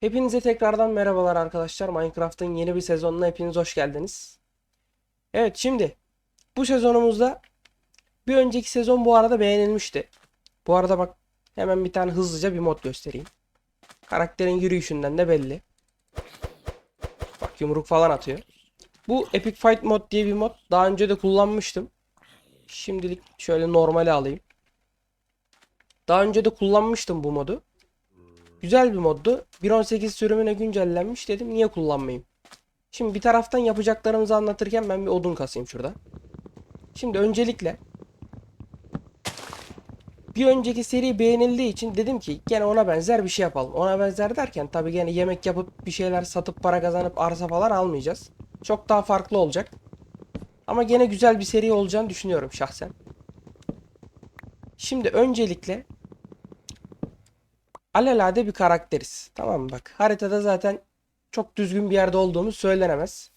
Hepinize tekrardan merhabalar arkadaşlar. Minecraft'ın yeni bir sezonuna hepiniz hoş geldiniz. Evet şimdi bu sezonumuzda bir önceki sezon bu arada beğenilmişti. Bu arada bak hemen bir tane hızlıca bir mod göstereyim. Karakterin yürüyüşünden de belli. Bak yumruk falan atıyor. Bu Epic Fight mod diye bir mod. Daha önce de kullanmıştım. Şimdilik şöyle normale alayım. Daha önce de kullanmıştım bu modu. Güzel bir moddu. 1.18 sürümüne güncellenmiş dedim niye kullanmayayım. Şimdi bir taraftan yapacaklarımızı anlatırken ben bir odun kasayım şurada. Şimdi öncelikle bir önceki seri beğenildiği için dedim ki gene ona benzer bir şey yapalım. Ona benzer derken tabii gene yemek yapıp bir şeyler satıp para kazanıp arsa falan almayacağız. Çok daha farklı olacak. Ama gene güzel bir seri olacağını düşünüyorum şahsen. Şimdi öncelikle alelade bir karakteriz. Tamam mı? Bak haritada zaten çok düzgün bir yerde olduğumuz söylenemez.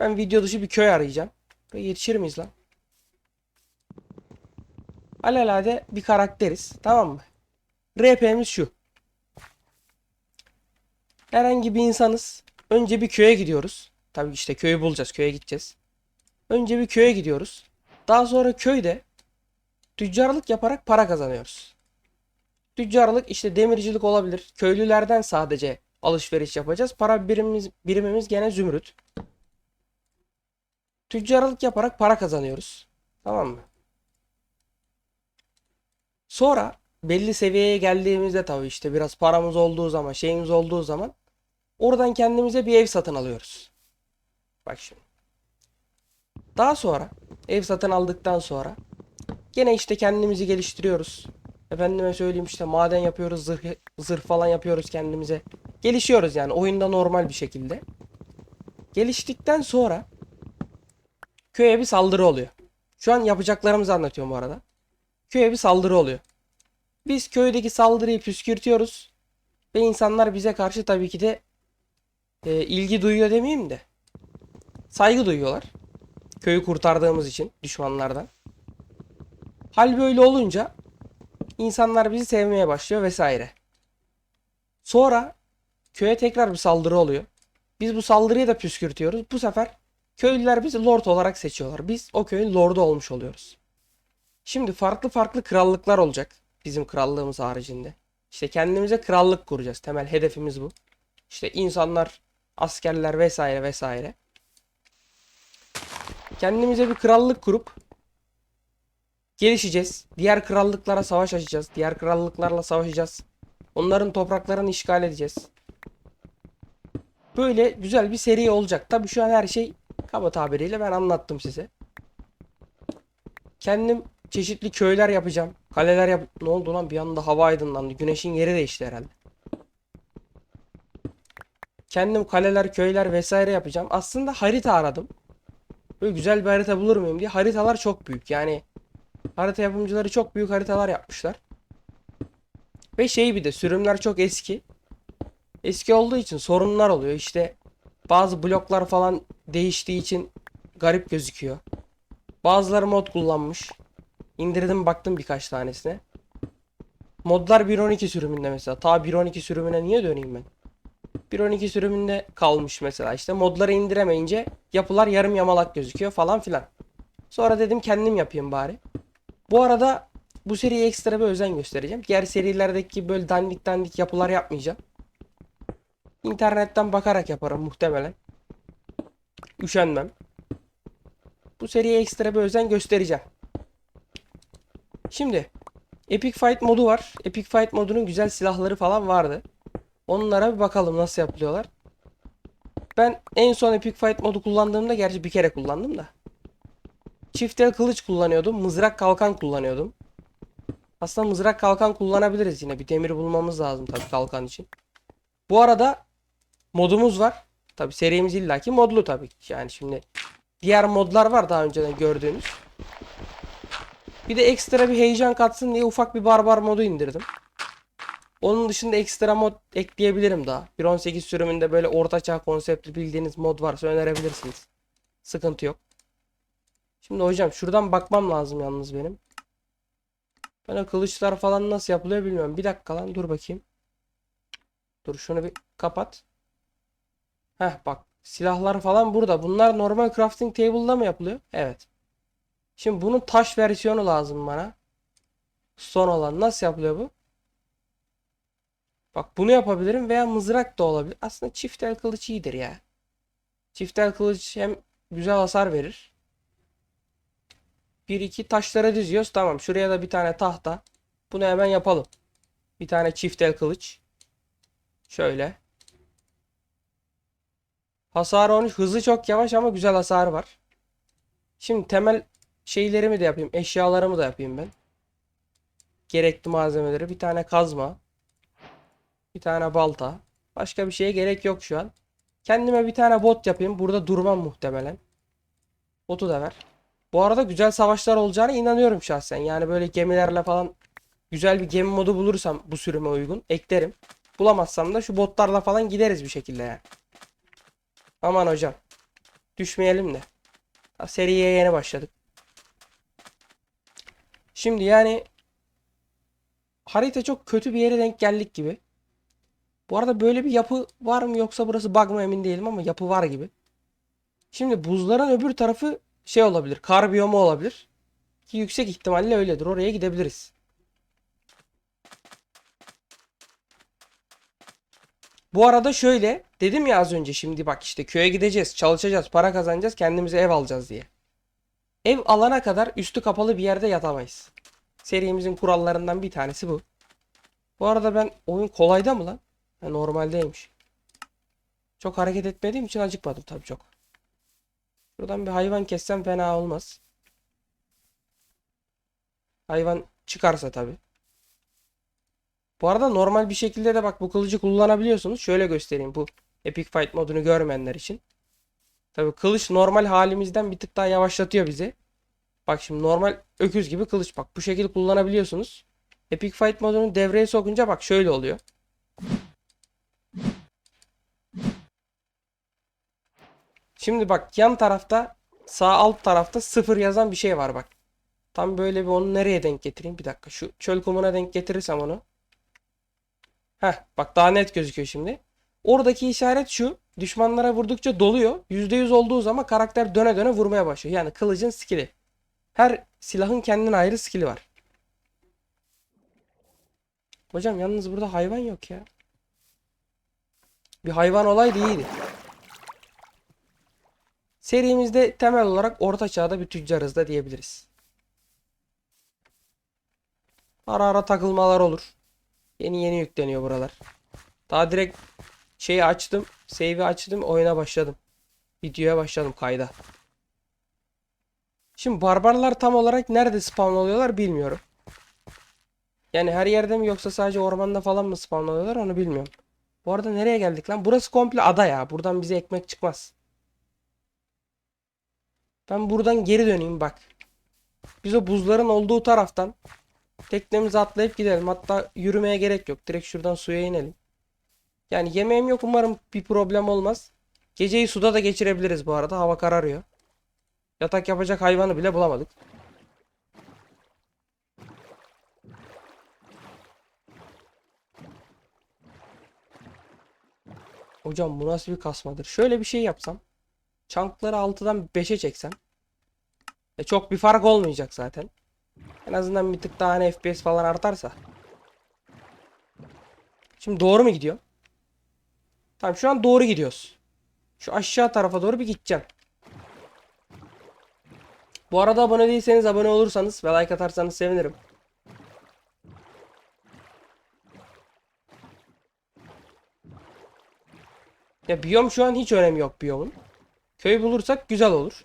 Ben video dışı bir köy arayacağım. Ve yetişir miyiz lan? Alelade bir karakteriz. Tamam mı? RP'miz şu. Herhangi bir insanız. Önce bir köye gidiyoruz. Tabii işte köyü bulacağız. Köye gideceğiz. Önce bir köye gidiyoruz. Daha sonra köyde tüccarlık yaparak para kazanıyoruz. Tüccarlık işte demircilik olabilir. Köylülerden sadece alışveriş yapacağız. Para birimimiz, birimimiz gene zümrüt. Tüccarlık yaparak para kazanıyoruz. Tamam mı? Sonra belli seviyeye geldiğimizde tabii işte biraz paramız olduğu zaman, şeyimiz olduğu zaman oradan kendimize bir ev satın alıyoruz. Bak şimdi. Daha sonra ev satın aldıktan sonra gene işte kendimizi geliştiriyoruz. Efendime söyleyeyim işte maden yapıyoruz, zırh, zırh falan yapıyoruz kendimize. Gelişiyoruz yani oyunda normal bir şekilde. Geliştikten sonra köye bir saldırı oluyor. Şu an yapacaklarımızı anlatıyorum bu arada. Köye bir saldırı oluyor. Biz köydeki saldırıyı püskürtüyoruz. Ve insanlar bize karşı tabii ki de e, ilgi duyuyor demeyeyim de. Saygı duyuyorlar. Köyü kurtardığımız için düşmanlardan. Hal böyle olunca insanlar bizi sevmeye başlıyor vesaire. Sonra köye tekrar bir saldırı oluyor. Biz bu saldırıyı da püskürtüyoruz. Bu sefer köylüler bizi lord olarak seçiyorlar. Biz o köyün lordu olmuş oluyoruz. Şimdi farklı farklı krallıklar olacak bizim krallığımız haricinde. İşte kendimize krallık kuracağız. Temel hedefimiz bu. İşte insanlar, askerler vesaire vesaire. Kendimize bir krallık kurup gelişeceğiz. Diğer krallıklara savaş açacağız. Diğer krallıklarla savaşacağız. Onların topraklarını işgal edeceğiz. Böyle güzel bir seri olacak. Tabii şu an her şey kaba tabiriyle ben anlattım size. Kendim çeşitli köyler yapacağım. Kaleler yap... Ne oldu lan bir anda hava aydınlandı. Güneşin yeri değişti herhalde. Kendim kaleler, köyler vesaire yapacağım. Aslında harita aradım. Böyle güzel bir harita bulur muyum diye. Haritalar çok büyük. Yani harita yapımcıları çok büyük haritalar yapmışlar. Ve şey bir de sürümler çok eski. Eski olduğu için sorunlar oluyor. İşte bazı bloklar falan değiştiği için garip gözüküyor. Bazıları mod kullanmış. İndirdim baktım birkaç tanesine. Modlar 1.12 sürümünde mesela. Ta 1.12 sürümüne niye döneyim ben? 1.12 sürümünde kalmış mesela işte. Modları indiremeyince yapılar yarım yamalak gözüküyor falan filan. Sonra dedim kendim yapayım bari. Bu arada bu seriye ekstra bir özen göstereceğim. Diğer serilerdeki böyle dandik dandik yapılar yapmayacağım. İnternetten bakarak yaparım muhtemelen. Üşenmem. Bu seriye ekstra bir özen göstereceğim. Şimdi Epic Fight modu var. Epic Fight modunun güzel silahları falan vardı. Onlara bir bakalım nasıl yapılıyorlar. Ben en son Epic Fight modu kullandığımda gerçi bir kere kullandım da. Çift el kılıç kullanıyordum. Mızrak kalkan kullanıyordum. Aslında mızrak kalkan kullanabiliriz yine. Bir demir bulmamız lazım tabii kalkan için. Bu arada modumuz var. Tabii serimiz illaki modlu tabii. Yani şimdi diğer modlar var daha önceden gördüğünüz. Bir de ekstra bir heyecan katsın diye ufak bir barbar modu indirdim. Onun dışında ekstra mod ekleyebilirim daha. 1.18 sürümünde böyle ortaçağ konseptli bildiğiniz mod varsa önerebilirsiniz. Sıkıntı yok. Şimdi hocam şuradan bakmam lazım yalnız benim. Ben kılıçlar falan nasıl yapılıyor bilmiyorum. Bir dakika lan dur bakayım. Dur şunu bir Kapat. Heh bak silahlar falan burada. Bunlar normal crafting table'da mı yapılıyor? Evet. Şimdi bunun taş versiyonu lazım bana. Son olan nasıl yapılıyor bu? Bak bunu yapabilirim veya mızrak da olabilir. Aslında çift el kılıç iyidir ya. Çift el kılıç hem güzel hasar verir. Bir iki taşlara diziyoruz. Tamam şuraya da bir tane tahta. Bunu hemen yapalım. Bir tane çift el kılıç. Şöyle. Hasar 13. Hızı çok yavaş ama güzel hasar var. Şimdi temel şeylerimi de yapayım. Eşyalarımı da yapayım ben. Gerekli malzemeleri. Bir tane kazma. Bir tane balta. Başka bir şeye gerek yok şu an. Kendime bir tane bot yapayım. Burada durmam muhtemelen. Botu da ver. Bu arada güzel savaşlar olacağına inanıyorum şahsen. Yani böyle gemilerle falan güzel bir gemi modu bulursam bu sürüme uygun eklerim. Bulamazsam da şu botlarla falan gideriz bir şekilde yani. Aman hocam. Düşmeyelim de. Seriye yeni başladık. Şimdi yani harita çok kötü bir yere denk geldik gibi. Bu arada böyle bir yapı var mı yoksa burası bug mı emin değilim ama yapı var gibi. Şimdi buzların öbür tarafı şey olabilir. Kar biyomu olabilir. Ki yüksek ihtimalle öyledir. Oraya gidebiliriz. Bu arada şöyle dedim ya az önce şimdi bak işte köye gideceğiz, çalışacağız, para kazanacağız, kendimize ev alacağız diye. Ev alana kadar üstü kapalı bir yerde yatamayız. Serimizin kurallarından bir tanesi bu. Bu arada ben oyun kolayda mı lan? Normaldeymiş. Çok hareket etmediğim için acıkmadım tabii çok. Buradan bir hayvan kessem fena olmaz. Hayvan çıkarsa tabii. Bu arada normal bir şekilde de bak bu kılıcı kullanabiliyorsunuz. Şöyle göstereyim bu Epic Fight modunu görmeyenler için. Tabii kılıç normal halimizden bir tık daha yavaşlatıyor bizi. Bak şimdi normal öküz gibi kılıç bak bu şekilde kullanabiliyorsunuz. Epic Fight modunu devreye sokunca bak şöyle oluyor. Şimdi bak yan tarafta sağ alt tarafta sıfır yazan bir şey var bak. Tam böyle bir onu nereye denk getireyim? Bir dakika şu çöl kumuna denk getirirsem onu. Heh bak daha net gözüküyor şimdi. Oradaki işaret şu. Düşmanlara vurdukça doluyor. %100 olduğu zaman karakter döne döne vurmaya başlıyor. Yani kılıcın skill'i. Her silahın kendine ayrı skill'i var. Hocam yalnız burada hayvan yok ya. Bir hayvan olaydı iyiydi. Serimizde temel olarak orta çağda bir tüccarız da diyebiliriz. Ara ara takılmalar olur. Yeni yeni yükleniyor buralar. Daha direkt şeyi açtım. Save'i açtım. Oyuna başladım. Videoya başladım kayda. Şimdi barbarlar tam olarak nerede spawn oluyorlar bilmiyorum. Yani her yerde mi yoksa sadece ormanda falan mı spawn oluyorlar onu bilmiyorum. Bu arada nereye geldik lan? Burası komple ada ya. Buradan bize ekmek çıkmaz. Ben buradan geri döneyim bak. Biz o buzların olduğu taraftan teknemize atlayıp gidelim. Hatta yürümeye gerek yok. Direkt şuradan suya inelim. Yani yemeğim yok. Umarım bir problem olmaz. Geceyi suda da geçirebiliriz bu arada. Hava kararıyor. Yatak yapacak hayvanı bile bulamadık. Hocam bu nasıl bir kasmadır? Şöyle bir şey yapsam. Çankları 6'dan 5'e çeksem. E çok bir fark olmayacak zaten. En azından bir tık daha hani FPS falan artarsa. Şimdi doğru mu gidiyor? Tamam şu an doğru gidiyoruz. Şu aşağı tarafa doğru bir gideceğim. Bu arada abone değilseniz abone olursanız ve like atarsanız sevinirim. Ya biyom şu an hiç önemi yok biyomun. Köy bulursak güzel olur.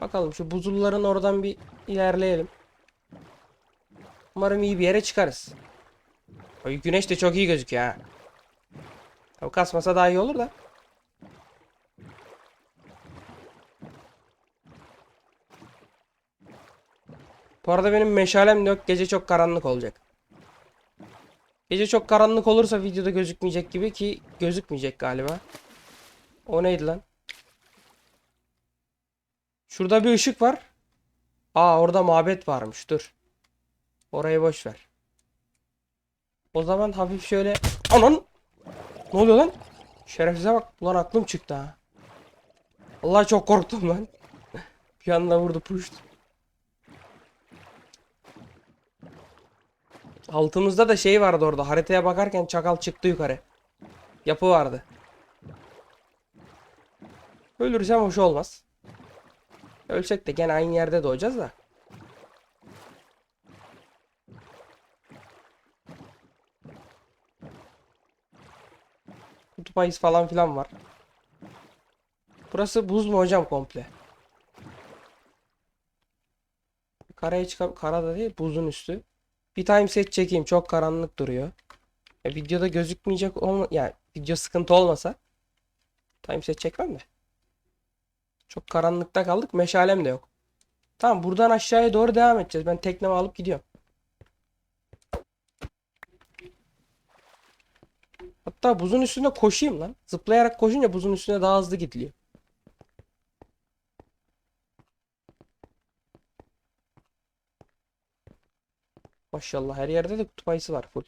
Bakalım şu buzulların oradan bir ilerleyelim. Umarım iyi bir yere çıkarız. Oy, güneş de çok iyi gözüküyor ha. Tabii kasmasa daha iyi olur da. Bu arada benim meşalem de yok. Gece çok karanlık olacak. Gece çok karanlık olursa videoda gözükmeyecek gibi ki gözükmeyecek galiba. O neydi lan? Şurada bir ışık var. Aa orada mabet varmış. Dur. Orayı boş ver. O zaman hafif şöyle anan ne oluyor lan? Şerefsize bak. Ulan aklım çıktı ha. Allah çok korktum lan. Bir anda vurdu puşt. Altımızda da şey vardı orada. Haritaya bakarken çakal çıktı yukarı. Yapı vardı. Ölürsem hoş olmaz. Ölsek de gene aynı yerde doğacağız da. Kutup ayısı falan filan var. Burası buz mu hocam komple? Karaya çıkıp karada değil buzun üstü. Bir time set çekeyim çok karanlık duruyor. E, videoda gözükmeyecek olma yani video sıkıntı olmasa time set çekmem de. Çok karanlıkta kaldık meşalem de yok. Tamam buradan aşağıya doğru devam edeceğiz. Ben teknemi alıp gidiyorum. Hatta buzun üstünde koşayım lan. Zıplayarak koşunca buzun üstüne daha hızlı gidiliyor. Maşallah her yerde de kutup ayısı var full.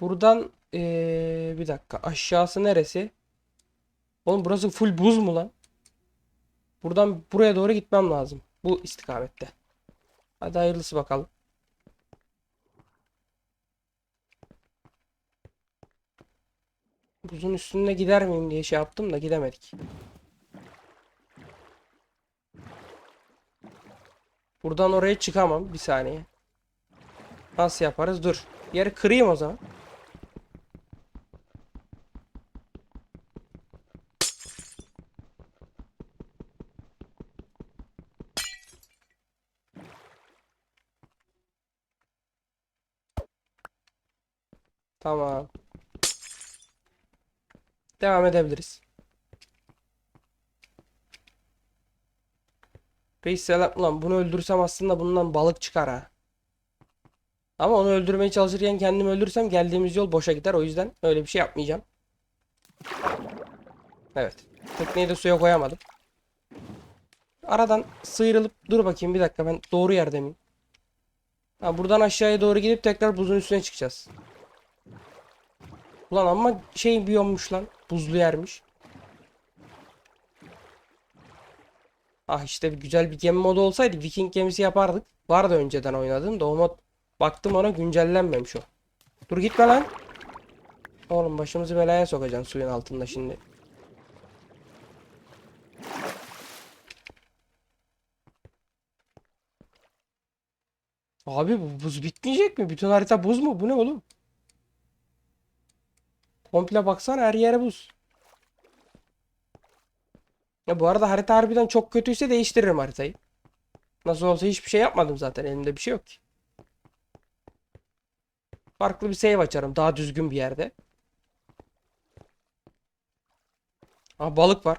Buradan eee, bir dakika aşağısı neresi? Oğlum burası full buz mu lan? Buradan buraya doğru gitmem lazım. Bu istikamette. Hadi hayırlısı bakalım. Buzun üstünde gider miyim diye şey yaptım da gidemedik. Buradan oraya çıkamam. Bir saniye. Nasıl yaparız? Dur. Yeri kırayım o zaman. Tamam. Devam edebiliriz. Reis selam. Ulan bunu öldürsem aslında bundan balık çıkar ha. Ama onu öldürmeye çalışırken kendimi öldürsem geldiğimiz yol boşa gider. O yüzden öyle bir şey yapmayacağım. Evet. Tekneyi de suya koyamadım. Aradan sıyrılıp dur bakayım bir dakika ben doğru yerde miyim? Ha, buradan aşağıya doğru gidip tekrar buzun üstüne çıkacağız. Ulan ama şey biyommuş lan. Buzlu yermiş. Ah işte bir güzel bir gemi modu olsaydı Viking gemisi yapardık. Vardı önceden oynadığım da o mod baktım ona güncellenmemiş o. Dur gitme lan. Oğlum başımızı belaya sokacaksın suyun altında şimdi. Abi bu buz bitmeyecek mi? Bütün harita buz mu? Bu ne oğlum? Komple baksana her yere buz. Ya bu arada harita harbiden çok kötüyse değiştiririm haritayı. Nasıl olsa hiçbir şey yapmadım zaten. Elimde bir şey yok ki. Farklı bir save açarım. Daha düzgün bir yerde. Aa balık var.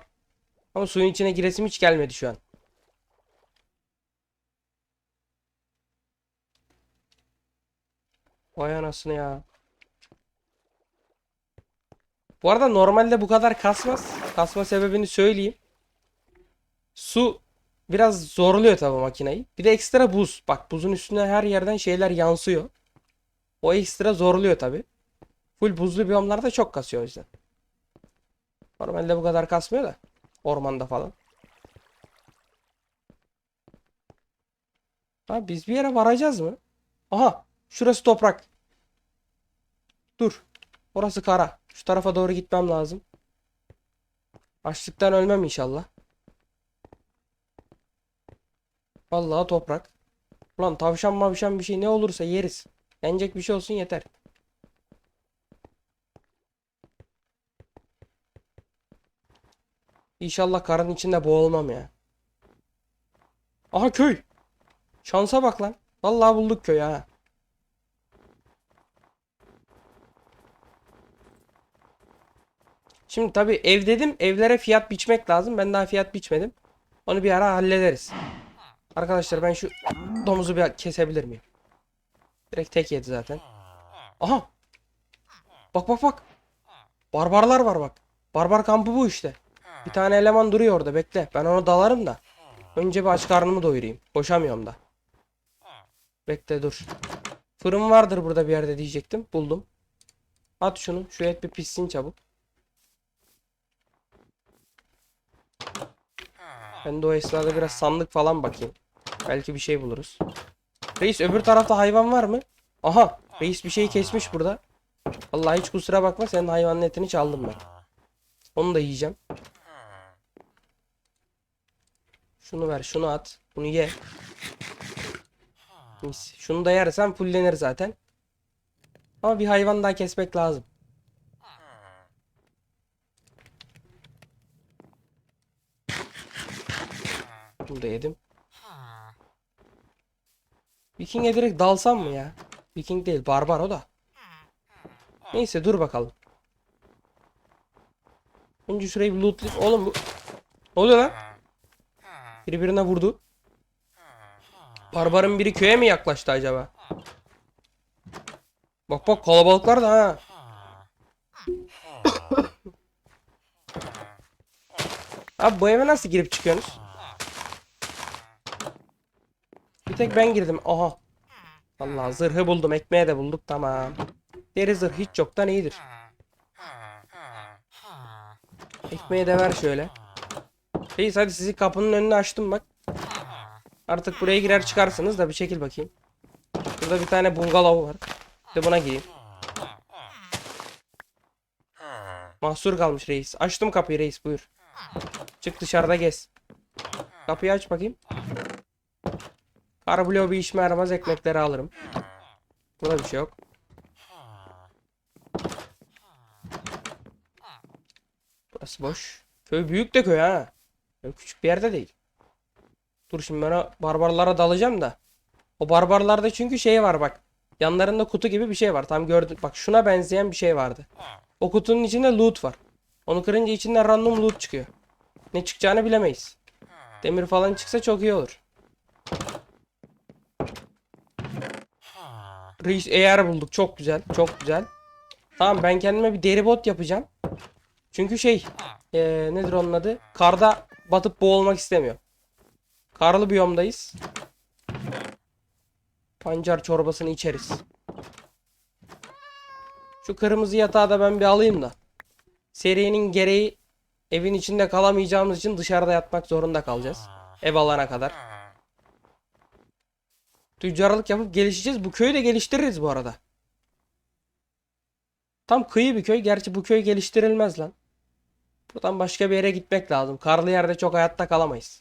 Ama suyun içine giresim hiç gelmedi şu an. Vay anasını ya. Bu arada normalde bu kadar kasmaz. Kasma sebebini söyleyeyim. Su biraz zorluyor tabii makineyi. Bir de ekstra buz. Bak buzun üstüne her yerden şeyler yansıyor. O ekstra zorluyor tabii. Full buzlu biyomlarda çok kasıyor o yüzden. Normalde bu kadar kasmıyor da. Ormanda falan. Ha biz bir yere varacağız mı? Aha şurası toprak. Dur. Orası kara. Şu tarafa doğru gitmem lazım. Açlıktan ölmem inşallah. Vallahi toprak. Ulan tavşan mavşan bir şey ne olursa yeriz. Yenecek bir şey olsun yeter. İnşallah karın içinde boğulmam ya. Aha köy. Şansa bak lan. Vallahi bulduk köy ha. Şimdi tabii ev dedim. Evlere fiyat biçmek lazım. Ben daha fiyat biçmedim. Onu bir ara hallederiz. Arkadaşlar ben şu domuzu bir kesebilir miyim? Direkt tek yedi zaten. Aha. Bak bak bak. Barbarlar var bak. Barbar kampı bu işte. Bir tane eleman duruyor orada bekle. Ben onu dalarım da. Önce bir aç karnımı doyurayım. Koşamıyorum da. Bekle dur. Fırın vardır burada bir yerde diyecektim. Buldum. At şunu. Şu et bir pişsin çabuk. Ben de o esnada biraz sandık falan bakayım. Belki bir şey buluruz. Reis öbür tarafta hayvan var mı? Aha. Reis bir şey kesmiş burada. Vallahi hiç kusura bakma senin hayvanın etini çaldım ben. Onu da yiyeceğim. Şunu ver, şunu at. Bunu ye. Mis. Şunu da yersen fullenir zaten. Ama bir hayvan daha kesmek lazım. Bunu da yedim. Viking'e direkt dalsam mı ya? Viking değil, barbar o da. Neyse dur bakalım. Önce şurayı bir lootlayıp... Oğlum bu... Ne oluyor lan? Biri birine vurdu. Barbarın biri köye mi yaklaştı acaba? Bak bak kalabalıklar da ha. Abi bu eve nasıl girip çıkıyorsunuz? Bir tek ben girdim. Aha. Allah zırhı buldum. Ekmeği de bulduk. Tamam. Deri zırh hiç yoktan iyidir. Ekmeği de ver şöyle. Reis hadi sizi kapının önüne açtım bak. Artık buraya girer çıkarsınız da bir çekil bakayım. Burada bir tane bungalov var. De buna gireyim. Mahsur kalmış reis. Açtım kapıyı reis buyur. Çık dışarıda gez. Kapıyı aç bakayım. Karblo bir işime yaramaz ekmekleri alırım. Burada bir şey yok. Burası boş. Köy büyük de köy ha. Öyle küçük bir yerde değil. Dur şimdi ben barbarlara dalacağım da. O barbarlarda çünkü şey var bak. Yanlarında kutu gibi bir şey var. Tam gördün. Bak şuna benzeyen bir şey vardı. O kutunun içinde loot var. Onu kırınca içinden random loot çıkıyor. Ne çıkacağını bilemeyiz. Demir falan çıksa çok iyi olur. Reis eğer bulduk. Çok güzel. Çok güzel. Tamam ben kendime bir deri bot yapacağım. Çünkü şey eee, nedir onun adı? Karda batıp boğulmak istemiyor. Karlı biyomdayız. Pancar çorbasını içeriz. Şu kırmızı yatağı da ben bir alayım da. Serinin gereği evin içinde kalamayacağımız için dışarıda yatmak zorunda kalacağız. Ev alana kadar. Tüccarlık yapıp gelişeceğiz. Bu köyü de geliştiririz bu arada. Tam kıyı bir köy. Gerçi bu köy geliştirilmez lan. Buradan başka bir yere gitmek lazım. Karlı yerde çok hayatta kalamayız.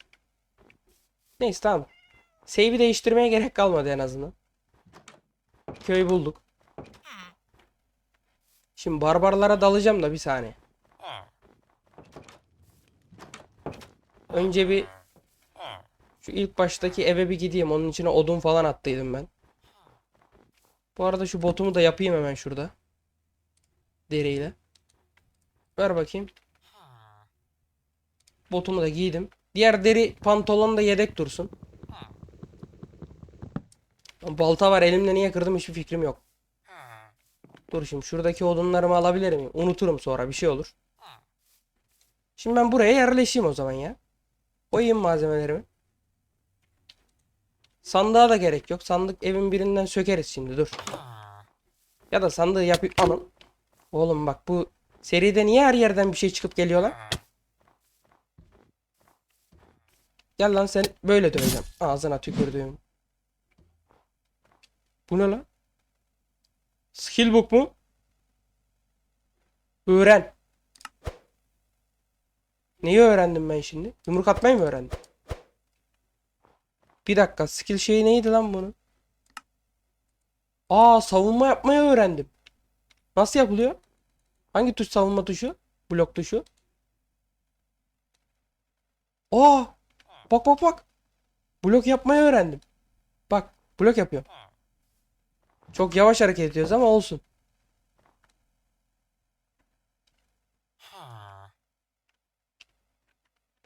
Neyse tamam. Save'i değiştirmeye gerek kalmadı en azından. Köyü bulduk. Şimdi barbarlara dalacağım da bir saniye. Önce bir şu ilk baştaki eve bir gideyim. Onun içine odun falan attıydım ben. Bu arada şu botumu da yapayım hemen şurada. Deriyle. Ver bakayım. Botumu da giydim. Diğer deri pantolon da yedek dursun. Balta var elimde niye kırdım hiçbir fikrim yok. Dur şimdi şuradaki odunlarımı alabilir miyim? Unuturum sonra bir şey olur. Şimdi ben buraya yerleşeyim o zaman ya. Koyayım malzemelerimi. Sandığa da gerek yok. Sandık evin birinden sökeriz şimdi dur. Ya da sandığı yapayım. Anam. Oğlum bak bu seride niye her yerden bir şey çıkıp geliyor lan? Gel lan sen böyle döveceğim. Ağzına tükürdüğüm. Bu ne lan? Skillbook mu? Öğren. Neyi öğrendim ben şimdi? Yumruk atmayı mı öğrendim? Bir dakika skill şeyi neydi lan bunun? Aa savunma yapmayı öğrendim. Nasıl yapılıyor? Hangi tuş savunma tuşu? Blok tuşu. Aa bak bak bak. Blok yapmayı öğrendim. Bak blok yapıyor. Çok yavaş hareket ediyoruz ama olsun.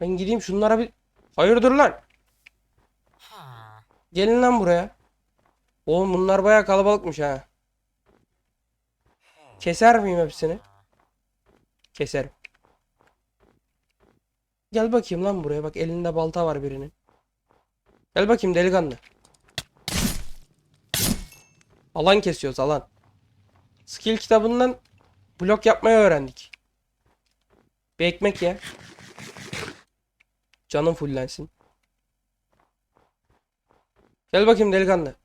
Ben gideyim şunlara bir... Hayırdır lan? Gelin lan buraya. Oğlum bunlar baya kalabalıkmış ha. Keser miyim hepsini? Keserim. Gel bakayım lan buraya. Bak elinde balta var birinin. Gel bakayım delikanlı. Alan kesiyoruz alan. Skill kitabından blok yapmayı öğrendik. Bir ekmek ye. Canın fullensin. Gel bakayım delikanlı.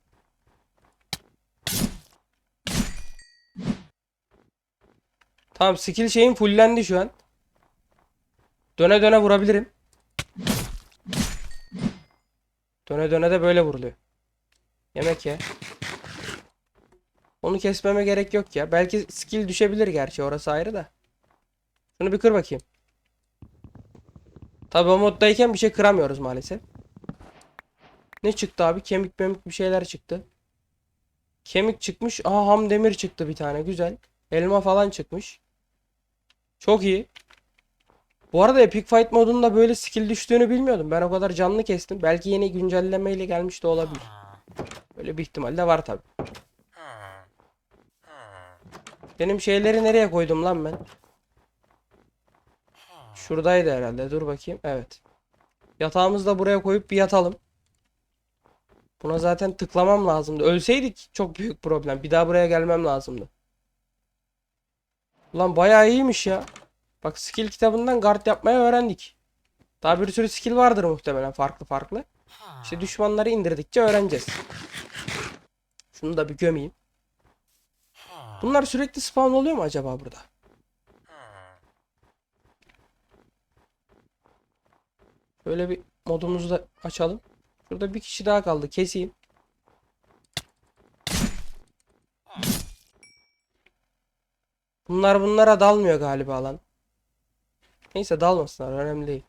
Tamam skill şeyim fullendi şu an. Döne döne vurabilirim. Döne döne de böyle vuruluyor. Yemek ye. Onu kesmeme gerek yok ya. Belki skill düşebilir gerçi orası ayrı da. Şunu bir kır bakayım. Tabi o moddayken bir şey kıramıyoruz maalesef. Ne çıktı abi? Kemik memik bir şeyler çıktı. Kemik çıkmış. Aha ham demir çıktı bir tane. Güzel. Elma falan çıkmış. Çok iyi. Bu arada Epic Fight modunda böyle skill düştüğünü bilmiyordum. Ben o kadar canlı kestim. Belki yeni güncellemeyle gelmiş de olabilir. Böyle bir ihtimal de var tabi. Benim şeyleri nereye koydum lan ben? Şuradaydı herhalde. Dur bakayım. Evet. Yatağımızı da buraya koyup bir yatalım. Buna zaten tıklamam lazımdı. Ölseydik çok büyük problem. Bir daha buraya gelmem lazımdı. Ulan bayağı iyiymiş ya. Bak skill kitabından guard yapmayı öğrendik. Daha bir sürü skill vardır muhtemelen farklı farklı. İşte düşmanları indirdikçe öğreneceğiz. Şunu da bir gömeyim. Bunlar sürekli spawn oluyor mu acaba burada? Böyle bir modumuzu da açalım. Şurada bir kişi daha kaldı. Keseyim. Bunlar bunlara dalmıyor galiba lan. Neyse dalmasınlar. Önemli değil.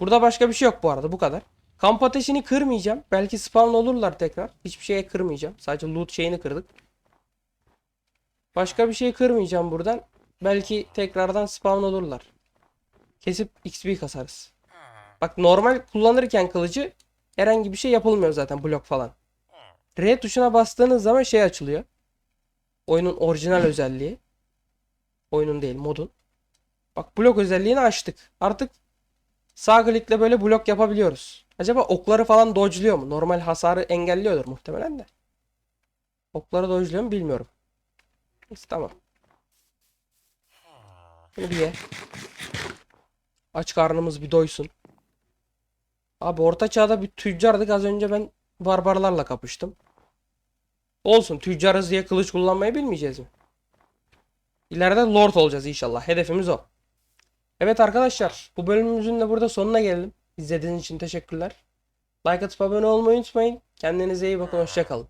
Burada başka bir şey yok bu arada. Bu kadar. Kamp ateşini kırmayacağım. Belki spawn olurlar tekrar. Hiçbir şeye kırmayacağım. Sadece loot şeyini kırdık. Başka bir şey kırmayacağım buradan. Belki tekrardan spawn olurlar. Kesip XP kasarız. Bak normal kullanırken kılıcı herhangi bir şey yapılmıyor zaten blok falan. R tuşuna bastığınız zaman şey açılıyor. Oyunun orijinal özelliği. Oyunun değil modun. Bak blok özelliğini açtık. Artık sağ klikle böyle blok yapabiliyoruz. Acaba okları falan dodge'luyor mu? Normal hasarı engelliyordur muhtemelen de. Okları dodge'luyor mu bilmiyorum. Neyse tamam. Bunu bir ye. Aç karnımız bir doysun. Abi orta çağda bir tüccardık. Az önce ben barbarlarla kapıştım. Olsun tüccarız diye kılıç kullanmayı bilmeyeceğiz mi? İleride lord olacağız inşallah. Hedefimiz o. Evet arkadaşlar bu bölümümüzün de burada sonuna geldim. İzlediğiniz için teşekkürler. Like atıp abone olmayı unutmayın. Kendinize iyi bakın. Hoşçakalın.